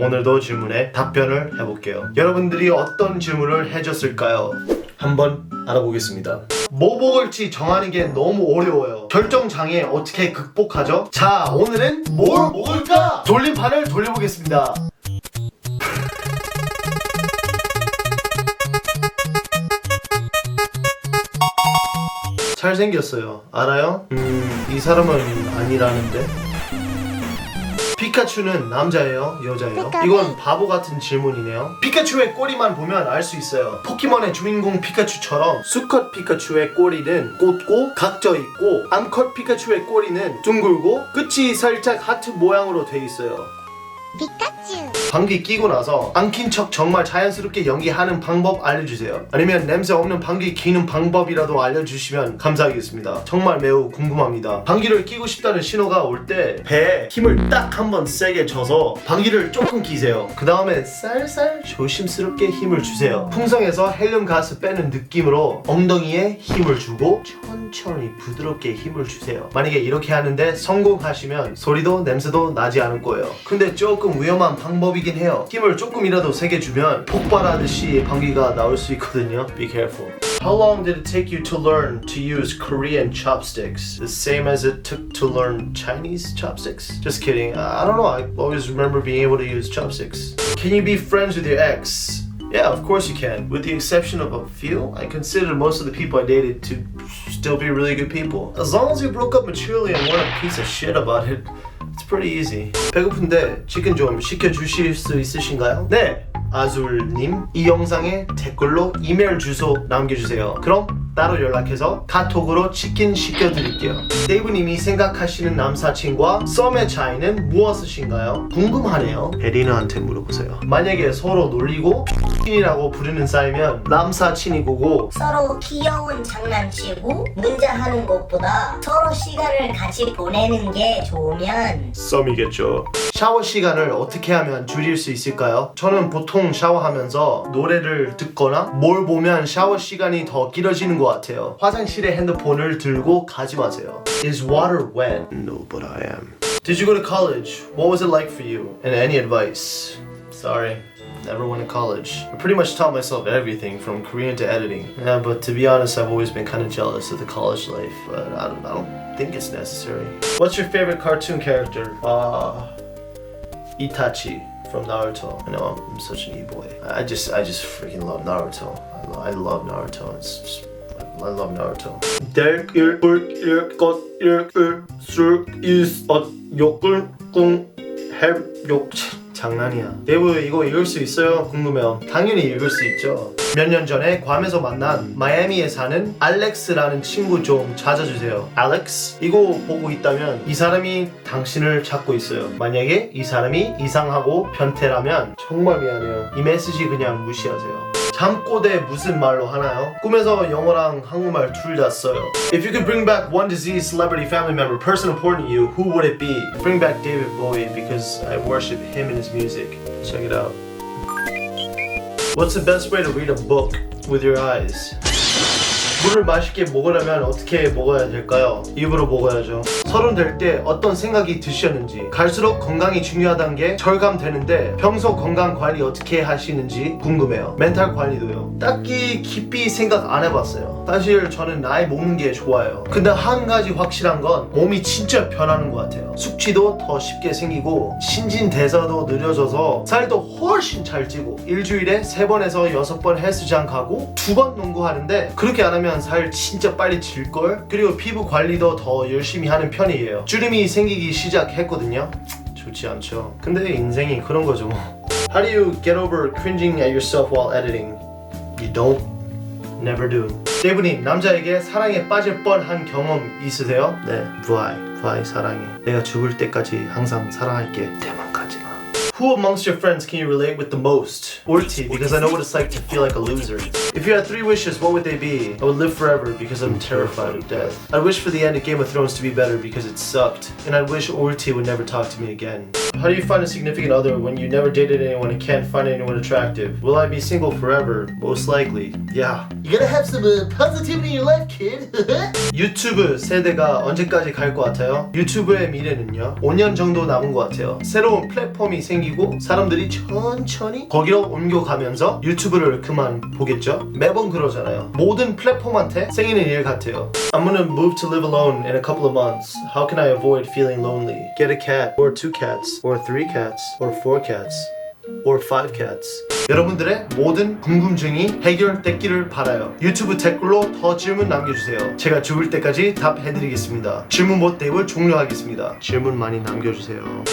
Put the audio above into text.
오늘도 질문에 답변을 해볼게요. 여러분들이 어떤 질문을 해줬을까요? 한번 알아보겠습니다. 뭐 먹을지 정하는 게 너무 어려워요. 결정 장애 어떻게 극복하죠? 자, 오늘은 뭘 먹을까? 돌림판을 돌려보겠습니다. 잘생겼어요. 알아요? 음, 이 사람은 아니라는데. 피카츄는 남자예요? 여자예요? 피카츄. 이건 바보 같은 질문이네요. 피카츄의 꼬리만 보면 알 수 있어요. 포켓몬의 주인공 피카츄처럼 수컷 피카츄의 꼬리는 꽂고 각져 있고 암컷 피카츄의 꼬리는 둥글고 끝이 살짝 하트 모양으로 돼 있어요. 피카츄 방귀 끼고 나서 안 낀 척 정말 자연스럽게 연기하는 방법 알려주세요. 아니면 냄새 없는 방귀 끼는 방법이라도 알려주시면 감사하겠습니다. 정말 매우 궁금합니다. 방귀를 끼고 싶다는 신호가 올 때 배에 힘을 딱 한번 세게 줘서 방귀를 조금 끼세요. 그 다음에 쌀쌀 조심스럽게 힘을 주세요. 풍성에서 헬륨 가스 빼는 느낌으로 엉덩이에 힘을 주고 천천히 부드럽게 힘을 주세요. 만약에 이렇게 하는데 성공하시면 소리도 냄새도 나지 않을 거예요. 근데 조금 위험한 방법이긴 해요. 힘을 조금이라도 세게 주면 폭발하듯이 방귀가 나올 수 있거든요. Be careful. How long did it take you to learn to use Korean chopsticks? The same as it took to learn Chinese chopsticks? Just kidding. I don't know. I always remember being able to use chopsticks. Can you be friends with your ex? Yeah, of course you can. With the exception of a few, I consider most of the people I dated to still be really good people. As long as we broke up maturely and weren't a piece of shit about it, it's pretty easy. 배고픈데 치킨 좀 시켜주실 수 있으신가요? 네! 아술님, 이 영상에 댓글로 이메일 주소 남겨주세요. 그럼 따로 연락해서 카톡으로 치킨 시켜드릴게요. 데이브님이 생각하시는 남사친과 썸의 차이는 무엇이신가요? 궁금하네요. 에리나한테 물어보세요. 만약에 서로 놀리고 X이라고 부르는 사이면 남사친이고 서로 귀여운 장난치고 문자하는 것보다 서로 시간을 같이 보내는 게 좋으면 썸이겠죠. 샤워 시간을 어떻게 하면 줄일 수 있을까요? 저는 보통 샤워하면서 노래를 듣거나 뭘 보면 샤워 시간이 더 길어지는 것 같아요. 화장실에 핸드폰을 들고 가지 마세요. Is water wet? No, but I am. Did you go to college? What was it like for you? And any advice? Sorry. Never went to college. I pretty much taught myself everything from Korean to editing. Yeah, but to be honest, I've always been kind of jealous of the college life. But I don't, I don't think it's necessary. What's your favorite cartoon character? Uh, Itachi from Naruto. I know I'm, I'm such an e-boy. I just, I just freaking love Naruto. I, lo- I love Naruto. It's just, I love Naruto. 될일 불일 것일 을술 있어 욕을 궁해욕 장난이야. 대부 이거 읽을 수 있어요? 궁금해요. 당연히 읽을 수 있죠. 몇 년 전에 괌에서 만난 마이애미에 사는 알렉스라는 친구 좀 찾아주세요. 알렉스? 이거 보고 있다면 이 사람이 당신을 찾고 있어요. 만약에 이 사람이 이상하고 변태라면 정말 미안해요. 이 메시지 그냥 무시하세요. 잠꼬대 무슨 말로 하나요? 꿈에서 영어랑 한국말 둘 다 써요. If you could bring back one diseased celebrity family member, person important to you, who would it be? Bring back David Bowie because I worship him and his music. Check it out. What's the best way to read a book with your eyes? 물을 맛있게 먹으려면 어떻게 먹어야 될까요? 입으로 먹어야죠. 서른 될 때 어떤 생각이 드셨는지 갈수록 건강이 중요하다는 게 절감되는데 평소 건강 관리 어떻게 하시는지 궁금해요. 멘탈 관리도요. 딱히 깊이 생각 안 해봤어요. 사실 저는 나이 먹는 게 좋아요. 근데 한 가지 확실한 건 몸이 진짜 변하는 것 같아요. 숙취도 더 쉽게 생기고 신진 대사도 느려져서 살도 훨씬 잘 찌고 일주일에 세 번에서 여섯 번 헬스장 가고 두 번 농구하는데 그렇게 안 하면 살 진짜 빨리 질걸? 그리고 피부 관리도 더 열심히 하는 편이에요. 주름이 생기기 시작했거든요. 좋지 않죠. 근데 인생이 그런 거죠 뭐. How do you get over cringing at yourself while editing? You don't. Never do. 데브님 남자에게 사랑에 빠질 뻔한 경험 있으세요? 네. 부하이. 부하이 사랑해. 내가 죽을 때까지 항상 사랑할게. 대만 가지 마. Who amongst your friends can you relate with the most? Orti, because I know what it's like to feel like a loser. If you had three wishes, what would they be? I would live forever because I'm terrified of death. I'd wish for the end of Game of Thrones to be better because it sucked. And I'd wish Orty would never talk to me again. How do you find a significant other when you never dated anyone and can't find anyone attractive? Will I be single forever? Most likely. Yeah. You gotta have some uh, positivity in your life, kid. 유튜브 세대가 언제까지 갈 것 같아요? 유튜브의 미래는요? 5년 정도 남은 것 같아요. 새로운 플랫폼이 생기고 사람들이 천천히 거기로 옮겨가면서 유튜브를 그만 보겠죠? 매번 그러잖아요. 모든 플랫폼한테 생기는 일 같아요. I'm gonna move to live alone in a couple of months. How can I avoid feeling lonely? Get a cat, or two cats, or three cats, or four cats. or five cats. 여러분들의 모든 궁금증이 해결됐기를 바라요. 유튜브 댓글로 더 질문 남겨주세요. 제가 죽을 때까지 답해드리겠습니다. 질문 못 대입을 종료하겠습니다. 질문 많이 남겨주세요.